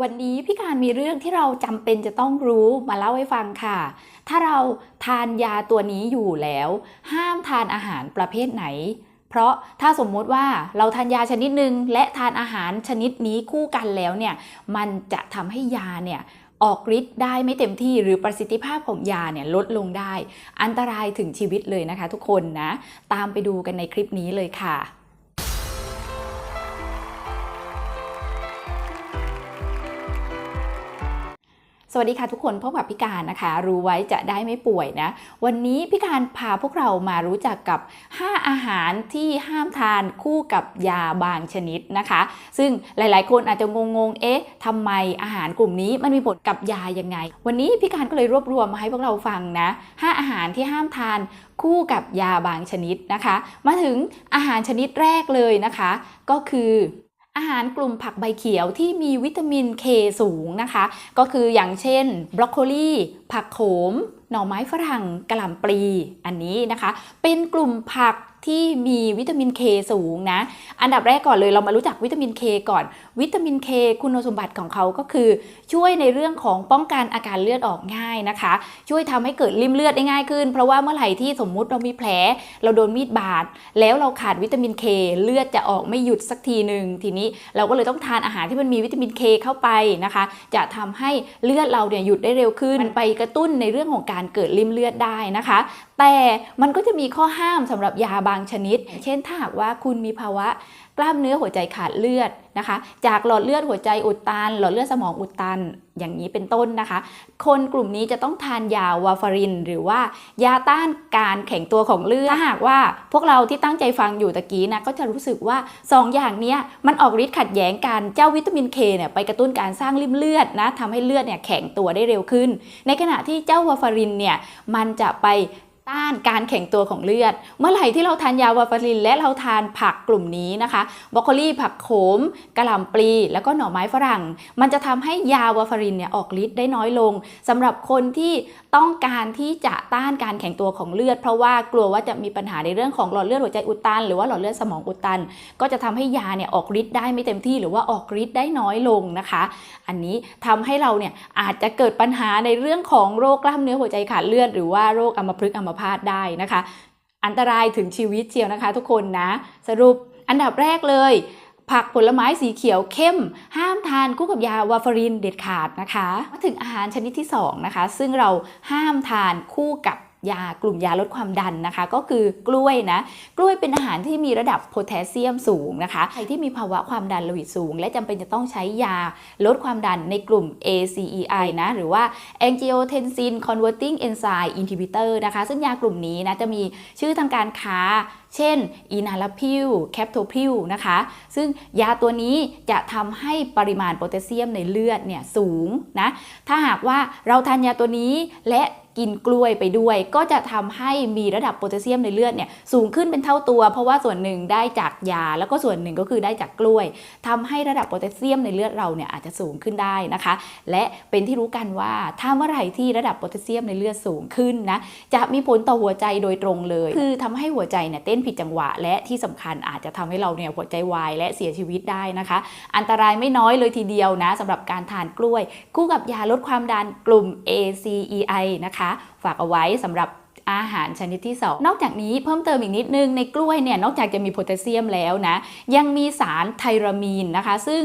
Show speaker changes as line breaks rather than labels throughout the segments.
วันนี้พี่การมีเรื่องที่เราจำเป็นจะต้องรู้มาเล่าให้ฟังค่ะ ถ้าเราทานยาตัวนี้อยู่แล้ว ห้ามทานอาหารประเภทไหน เพราะถ้าสมมติว่าเราทานยาชนิดหนึ่งและทานอาหารชนิดนี้คู่กันแล้วเนี่ย มันจะทำให้ยาเนี่ยออกฤทธิ์ได้ไม่เต็มที่หรือประสิทธิภาพของยาเนี่ยลดลงได้ อันตรายถึงชีวิตเลยนะคะทุกคนนะ ตามไปดูกันในคลิปนี้เลยค่ะ สวัสดีค่ะทุกคนพบกับพี่การนะคะ รู้ไว้จะได้ไม่ป่วยนะ วันนี้พี่การพาพวกเรามารู้จักกับ 5 อาหารที่ห้ามทานคู่กับยาบางชนิดนะคะ ซึ่งหลายๆ คนอาจจะงงๆ เอ๊ะทำไมอาหารกลุ่มนี้มันมีผลกับยายังไง วันนี้พี่การก็เลยรวบรวมมาให้พวกเราฟังนะ 5 อาหารที่ห้ามทานคู่กับยาบางชนิดนะคะ มาถึงอาหารชนิดแรกเลยนะคะ ก็คือ อาหารกลุ่มผักใบเขียวที่มีวิตามินเคสูงนะคะ ก็คืออย่างเช่นบรอกโคลีผักโขม หน่อไม้ฝรั่งกระหล่ำปลีอันนี้นะคะ เป็นกลุ่มผัก ที่มีวิตามินเคสูงนะ อันดับแรกก่อนเลยเรามารู้จักวิตามินเคก่อน วิตามินเคคุณสมบัติของเขาก็คือ ช่วยในเรื่องของป้องกันอาการเลือดออกง่ายนะคะ ช่วยทำให้เกิดริ่มเลือดได้ง่ายขึ้น เพราะว่าเมื่อไหร่ที่สมมุติเรามีแผล เราโดนมีดบาด แล้วเราขาดวิตามินเคเลือดจะออกไม่หยุดสักทีหนึ่งทีนี้เราก็เลยต้องทานอาหารที่มันมีวิตามินเคเข้าไปนะคะ จะทำให้เลือดเราเนี่ยหยุดได้เร็วขึ้นมันไปกระตุ้นในเรื่องของการเกิดริ่มเลือดได้นะคะ แต่มันก็จะมีข้อห้ามสำหรับยาบางชนิด เช่นถ้าหากว่าคุณมีภาวะกล้ามเนื้อหัวใจขาดเลือดนะคะ จากหลอดเลือดหัวใจอุดตัน หลอดเลือดสมองอุดตันอย่างนี้เป็นต้นนะคะ คนกลุ่มนี้จะต้องทานยาวาฟาริน หรือว่ายาต้านการแข็งตัวของเลือดถ้าหากว่าพวกเราที่ตั้งใจฟังอยู่ตะกี้นะก็จะรู้สึกว่า 2อย่างเนี้ยมันออกฤทธิ์ขัดแย้งกันเจ้าวิตามินเคเนี่ยไปกระตุ้นการสร้างริ่มเลือดนะทำให้เลือดเนี่ยแข็งตัวได้เร็วขึ้น ในขณะที่เจ้าวาฟารินเนี่ยมันจะไป ต้านการแข็งตัวของเลือด เมื่อไหร่ที่เราทานยาวาฟาริน และเราทานผักกลุ่มนี้นะคะบรอกโคลีผักโขมกระหล่ำปลี แล้วก็หน่อไม้ฝรั่ง มันจะทำให้ยาวาฟารินเนี่ยออกฤทธิ์ได้น้อยลงสำหรับคนที่ต้องการที่จะต้านการแข็งตัวของเลือด เพราะว่ากลัวว่าจะมีปัญหาในเรื่องของหลอดเลือดหัวใจอุดตัน หรือว่าหลอดเลือดสมองอุดตัน ก็จะทำให้ยาเนี่ยออกฤทธิ์ได้ไม่เต็มที่หรือว่าออกฤทธิ์ได้น้อยลงนะคะ อันนี้ทำให้เราเนี่ยอาจจะเกิดปัญหาในเรื่องของโรคกล้ามเนื้อหัวใจขาดเลือดหรือว่าโรคอัมพฤกษ์อัมพาตได้นะคะ อันตรายถึงชีวิตเชียวนะคะ ทุกคนนะ สรุปอันดับแรกเลย ผักผลไม้สีเขียวเข้ม ห้ามทานคู่กับยาวาฟารินเด็ดขาดนะคะ มาถึงอาหารชนิดที่2นะคะซึ่งเราห้ามทานคู่กับ ยากลุ่มยาลดความดันนะคะ ก็คือกล้วยนะ กล้วยเป็นอาหารที่มีระดับโพแทสเซียมสูงนะคะใครที่มีภาวะความดันโลหิตสูง และจำเป็นจะต้องใช้ยาลดความดันในกลุ่ม ACEI นะ หรือว่า Angiotensin Converting Enzyme Inhibitor นะคะ ซึ่งยากลุ่มนี้นะจะมีชื่อทางการค้า เช่นอีนาลาพิวแคปโทพิวนะคะ ซึ่งยาตัวนี้จะทำให้ปริมาณโพแทสเซียมในเลือดเนี่ยสูงนะ ถ้าหากว่าเราทานยาตัวนี้และกินกล้วยไปด้วย ก็จะทำให้มีระดับโพแทสเซียมในเลือดเนี่ยสูงขึ้นเป็นเท่าตัว เพราะว่าส่วนหนึ่งได้จากยา แล้วก็ส่วนหนึ่งก็คือได้จากกล้วยทำให้ระดับโพแทสเซียมในเลือดเราเนี่ยอาจจะสูงขึ้นได้นะคะ และเป็นที่รู้กันว่าถ้าเมื่อไหร่ที่ระดับโพแทสเซียมในเลือดสูงขึ้นนะจะมีผลต่อหัวใจโดยตรงเลย คือทำให้หัวใจเนี่ยเต้นผิดจังหวะ และที่สำคัญอาจจะทำให้เราเนี่ยหัวใจวายและเสียชีวิตได้นะคะ อันตรายไม่น้อยเลยทีเดียวนะสำหรับการทานกล้วย คู่กับยาลดความดันกลุ่ม ACEI นะคะ ฝากเอาไว้สำหรับอาหารชนิดที่ 2 นอกจากนี้เพิ่มเติมอีกนิดนึงในกล้วยเนี่ยนอกจากจะมีโพแทสเซียมแล้วนะ ยังมีสารไทรามีนนะคะ ซึ่ง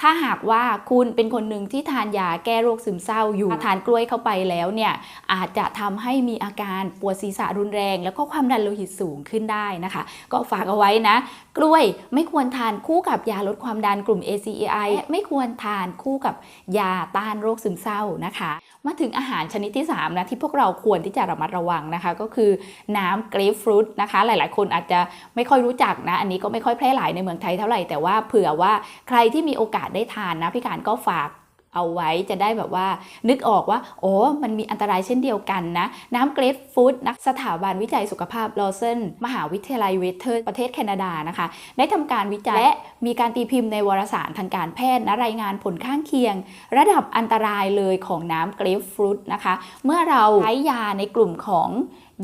ถ้าหากว่าคุณเป็นคนหนึ่งที่ทานยาแก้โรคซึมเศร้าอยู่ทานกล้วยเข้าไปแล้วเนี่ยอาจจะทำให้มีอาการปวดศีรษะรุนแรง แล้วก็ความดันโลหิตสูงขึ้นได้นะคะ ก็ฝากเอาไว้นะ กล้วยไม่ควรทานคู่กับยาลดความดันกลุ่ม ACEI และไม่ควรทานคู่กับยาต้านโรคซึมเศร้านะคะ มาถึงอาหารชนิดที่3นะที่พวกเราควรที่จะระมัดระวังนะคะ ก็คือน้ำเกรฟฟรุตนะคะ หลาย ๆ คนอาจจะไม่ค่อยรู้จักนะ อันนี้ก็ไม่ค่อยแพร่หลายในเมืองไทยเท่าไหร่แต่ว่าเผื่อว่าใครที่มีโอกาสได้ทานนะ พี่การก็ฝากเอาไว้จะได้แบบว่านึกออกว่า โอ้มันมีอันตรายเช่นเดียวกันนะ น้ำเกรฟฟรุตนะสถาบันวิจัยสุขภาพลอเซนมหาวิทยาลัยเวเทอร์ประเทศแคนาดานะคะ ได้ทำการวิจัย และมีการตีพิมพ์ในวารสารทางการแพทย์นะรายงานผลข้างเคียง ระดับอันตรายเลยของน้ำเกรฟฟรุตนะคะ เมื่อเราใช้ยาในกลุ่มของ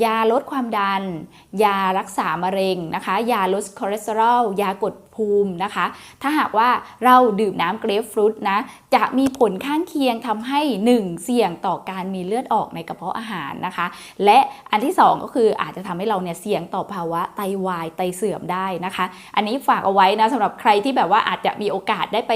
ยาลดความดัน ยารักษามะเร็งนะคะ ยาลดคอเลสเตอรอลยากด ภูมินะคะ ถ้าหากว่าเราดื่มน้ำเกรฟฟรุตนะ จะมีผลข้างเคียงทำให้ 1 เสี่ยงต่อการมีเลือดออกในกระเพาะอาหารนะคะ และอันที่ 2 ก็คืออาจจะทำให้เราเนี่ยเสี่ยงต่อภาวะไตวายไตเสื่อมได้นะคะ อันนี้ฝากเอาไว้นะสำหรับใครที่แบบว่าอาจจะมีโอกาสได้ไป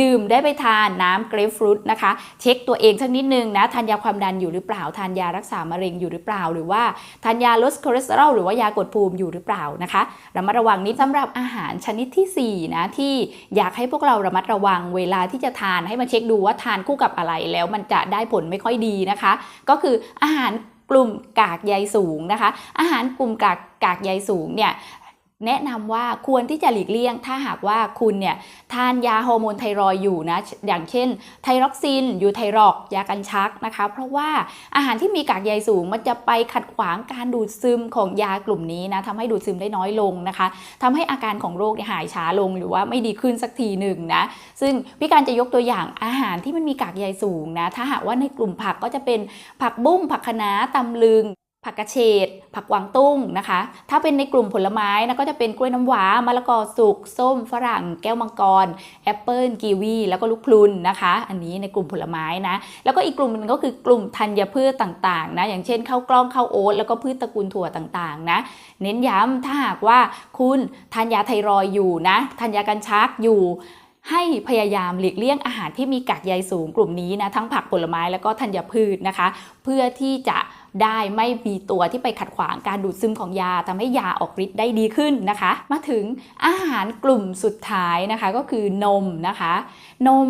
ดื่มได้ไปทานน้ำเกรฟฟรุตนะคะ เช็คตัวเองสักนิดนึงนะทานยาความดันอยู่หรือเปล่าทานยารักษามะเร็งอยู่หรือเปล่า หรือว่าทานยาลดคอเลสเตอรอลหรือว่ายากดภูมิอยู่หรือเปล่านะคะระมัดระวังนิดสำหรับอาหารชนิดที่ที่ 4 นะ ที่อยากให้พวกเราระมัดระวังเวลาที่จะทานให้มาเช็คดูว่าทานคู่กับอะไรแล้วมันจะได้ผลไม่ค่อยดีนะคะ ก็คืออาหารกลุ่มกากใยสูงนะคะ อาหารกลุ่มกากกากใยสูงเนี่ย แนะนำว่าควรที่จะหลีกเลี่ยง ถ้าหากว่าคุณเนี่ยทานยาฮอร์โมนไทรอยอยู่นะ อย่างเช่น ไทรอกซิน ยูไทรอกยากันชักนะคะ เพราะว่าอาหารที่มีกากใยสูงมันจะไปขัดขวางการดูดซึมของยากลุ่มนี้นะทำให้ดูดซึมได้น้อยลงนะคะทำให้อาการของโรคหายช้าลงหรือว่าไม่ดีขึ้นสักทีหนึ่งนะ ซึ่งพี่การจะยกตัวอย่างอาหารที่มันมีกากใยสูงนะ ถ้าหากว่าในกลุ่มผักก็จะเป็นผักบุ้งผักคะน้าตำลึง ผักกระเฉดผักกวางตุ้งนะคะ ถ้าเป็นในกลุ่มผลไม้นะก็จะเป็นกล้วยน้ำว้ามะละกอสุก ส้ม ฝรั่ง แก้วมังกร แอปเปิลกีวีแล้วก็ลูกพลุนนะคะ อันนี้ในกลุ่มผลไม้นะ แล้วก็อีกกลุ่มนึงก็คือกลุ่มธัญพืชต่างๆนะอย่างเช่นข้าวกล้องข้าวโอ๊ตแล้วก็พืชตระกูลถั่วต่างๆนะเน้นย้ำถ้าหากว่าคุณทานยาไทรอยอยู่นะทานยากันชักอยู่ให้พยายามหลีกเลี่ยงอาหารที่มีกากใยสูงกลุ่มนี้นะทั้งผักผลไม้แล้วก็ธัญพืชนะคะ เพื่อที่จะ ได้ไม่มีตัวที่ไปขัดขวางการดูดซึมของยาทำให้ยาออกฤทธิ์ได้ดีขึ้นนะคะ มาถึงอาหารกลุ่มสุดท้ายนะคะก็คือนมนะคะ นม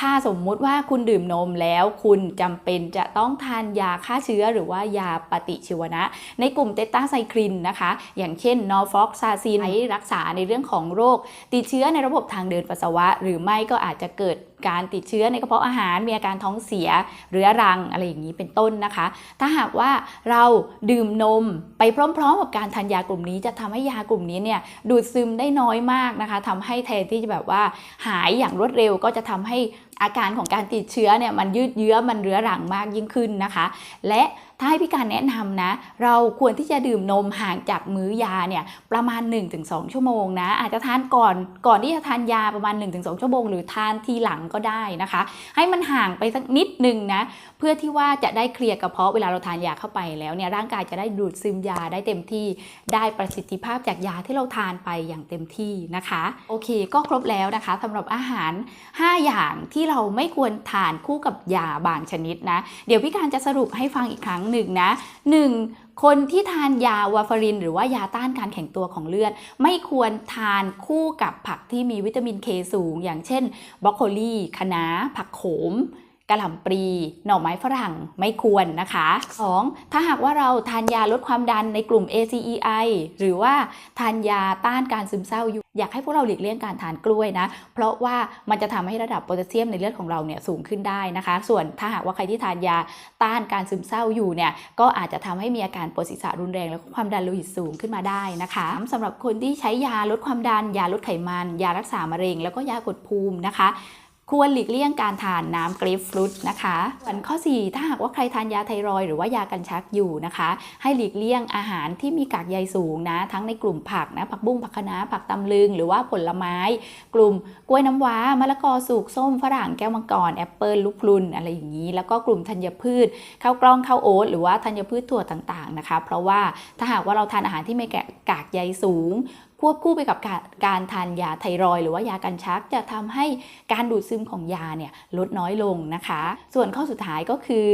ถ้าสมมุติว่าคุณดื่มนมแล้วคุณจำเป็นจะต้องทานยาฆ่าเชื้อหรือว่ายาปฏิชีวนะ ในกลุ่มเตต้าไซคลินนะคะ อย่างเช่นนอร์ฟอกซาซินใช้รักษาในเรื่องของโรค ติดเชื้อในระบบทางเดินปัสสาวะ หรือไม่ก็อาจจะเกิด การติดเชื้อในกระเพาะอาหาร มีอาการท้องเสียเรื้อรังอะไรอย่างนี้เป็นต้นนะคะ ถ้าหากว่าเราดื่มนมไปพร้อมๆ กับการทานยากลุ่มนี้จะทำให้ยากลุ่มนี้เนี่ยดูดซึมได้น้อยมากนะคะทำให้แทนที่จะแบบว่าหายอย่างรวดเร็วก็จะทำให้อาการของการติดเชื้อเนี่ยมันยืดเยื้อมันเรื้อรังมากยิ่งขึ้นนะคะ และถ้าให้พี่การแนะนำนะ เราควรที่จะดื่มนมห่างจากมื้อยาเนี่ยประมาณ 1-2 ชั่วโมงนะ อาจจะทานก่อนก่อนที่จะทานยาประมาณ 1-2 ชั่วโมง หรือทานทีหลังก็ได้นะคะ ให้มันห่างไปสักนิดหนึ่งนะ เพื่อที่ว่าจะได้เคลียร์กระเพาะเวลาเราทานยาเข้าไปแล้วเนี่ยร่างกายจะได้ดูดซึมยาได้เต็มที่ ได้ประสิทธิภาพจากยาที่เราทานไปอย่างเต็มที่นะคะ โอเค ก็ครบแล้วนะคะสำหรับอาหาร 5 อย่างที่เราไม่ควรทานคู่กับยาบางชนิดนะ เดี๋ยวพี่การจะสรุปให้ฟังอีกครั้งหนึ่งนะ 1. คนที่ทานยาวาฟาริน หรือว่ายาต้านการแข็งตัวของเลือด ไม่ควรทานคู่กับผักที่มีวิตามินเคสูง อย่างเช่นบรอกโคลีคะน้าผักโขม กระหล่ำปลีหน่อไม้ฝรั่งไม่ควรนะคะ 2. ถ้าหากว่าเราทานยาลดความดันในกลุ่ม ACEI หรือว่าทานยาต้านการซึมเศร้าอยู่ อยากให้พวกเราหลีกเลี่ยงการทานกล้วยนะ เพราะว่ามันจะทำให้ระดับโพแทสเซียมในเลือดของเราเนี่ยสูงขึ้นได้นะคะ ส่วนถ้าหากว่าใครที่ทานยาต้านการซึมเศร้าอยู่เนี่ยก็อาจจะทำให้มีอาการปวดศีรษะรุนแรง แล้วก็ความดันโลหิตสูงขึ้นมาได้นะคะสำหรับคนที่ใช้ยาลดความดัน ยาลดไขมัน ยารักษามะเร็ง แล้วก็ยากดภูมินะคะ ควรหลีกเลี่ยงการทานน้ำกรีฟฟรุตนะคะส่วนข้อ 4 ถ้าหากว่าใครทานยาไทรอยหรือว่ายากันชักอยู่นะคะ ให้หลีกเลี่ยงอาหารที่มีกากใยสูงนะ ทั้งในกลุ่มผักนะ ผักบุ้งผักคะน้าผักตำลึง หรือว่าผลไม้ กลุ่มกล้วยน้ำว้ามะละกอสุกส้มฝรั่งแก้วมังกรแอปเปิลลูกพลุนอะไรอย่างนี้ แล้วก็กลุ่มธัญพืชข้าวกล้องข้าวโอ๊ตหรือว่าธัญพืชถั่วต่างๆนะคะ เพราะว่าถ้าหากว่าเราทานอาหารที่มีกากใยสูง วบคู่ไปกับการการทานยาไทรอยหรือว่ายากันชักจะทำให้การดูดซึมของยาเนี่ยลดน้อยลงนะคะ ส่วนข้อสุดท้ายก็คือ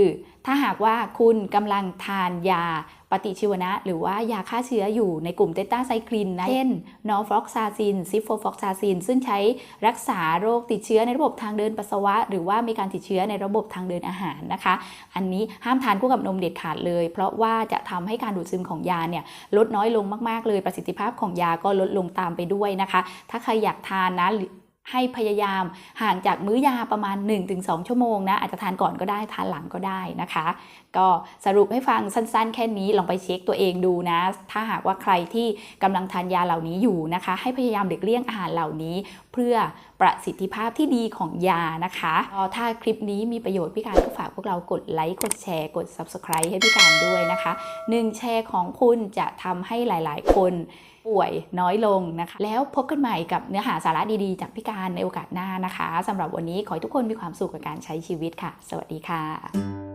ถ้าหากว่าคุณกำลังทานยาปฏิชีวนะ หรือว่ายาฆ่าเชื้ออยู่ในกลุ่มเตต้าไซคลินนะ เช่นนอร์ฟลอกซาซินซิฟโฟฟอกซาซิน ซึ่งใช้รักษาโรคติดเชื้อในระบบทางเดินปัสสาวะ หรือว่ามีการติดเชื้อในระบบทางเดินอาหารนะคะ อันนี้ห้ามทานคู่กับนมเด็ดขาดเลย เพราะว่าจะทำให้การดูดซึมของยาเนี่ยลดน้อยลงมาก ๆ เลยประสิทธิภาพของยาก็ลดลงตามไปด้วยนะคะ ถ้าใครอยากทานนะ ให้พยายามห่างจากมื้อยาประมาณ 1-2 ชั่วโมงนะอาจจะทานก่อนก็ได้ทานหลังก็ได้นะคะ ก็สรุปให้ฟังสั้นๆ แค่นี้ลองไปเช็คตัวเองดูนะ ถ้าหากว่าใครที่กำลังทานยาเหล่านี้อยู่นะคะ ให้พยายามเด็กเลี่ยงอาหารเหล่านี้ เพื่อ ประสิทธิภาพที่ดีของยานะคะถ้าคลิปนี้มีประโยชน์พี่การก็ฝากพวกเรากดไลค์กดแชร์กด Subscribe ให้พี่การด้วยนะคะหนึ่งแชร์ของคุณจะทำให้หลาย ๆ คนป่วยน้อยลงนะคะ แล้วพบกันใหม่กับเนื้อหาสาระดีๆ จากพี่การในโอกาสหน้านะคะสำหรับวันนี้ขอให้ทุกคนมีความสุขกับการใช้ชีวิตค่ะ สวัสดีค่ะ